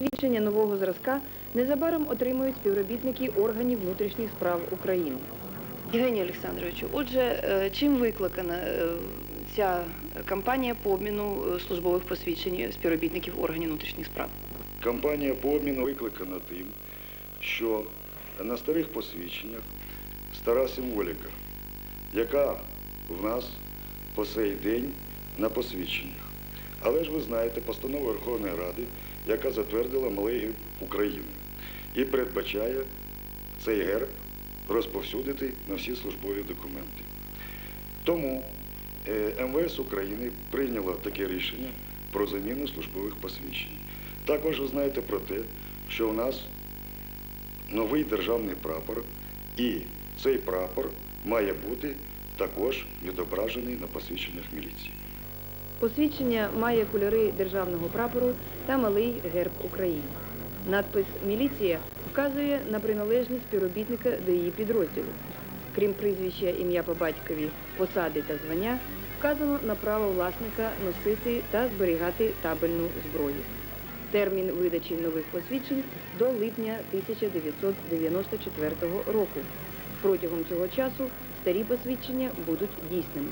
Рішення нового зразка незабаром отримують співробітники органів внутрішніх справ України. Євгенію Олександровичу, отже, е, чим викликана е, ця кампанія по обміну е, службових посвідчень співробітників органів внутрішніх справ? Кампанія по обміну викликана тим, що на старих посвідченнях стара символіка, яка в нас по сей день на посвідченнях. Але ж ви знаєте, постанова Верховної Ради, яка затвердила малий України і передбачає цей герб розповсюдити на всі службові документи. Тому е, МВС України прийняло таке рішення про заміну службових посвідчень. Також ви знаєте про те, що у нас новий державний прапор, і цей прапор має бути також відображений на посвідченнях міліції. Посвідчення має кольори державного прапору та малий герб України. Надпис Міліція вказує на приналежність співробітника до її підрозділу. Крім прізвища, ім'я по батькові, посади та звання, вказано на право власника носити та зберігати табельну зброю. Термін видачі нових посвідчень до липня 1994 року. Протягом цього часу старі посвідчення будуть дійсними.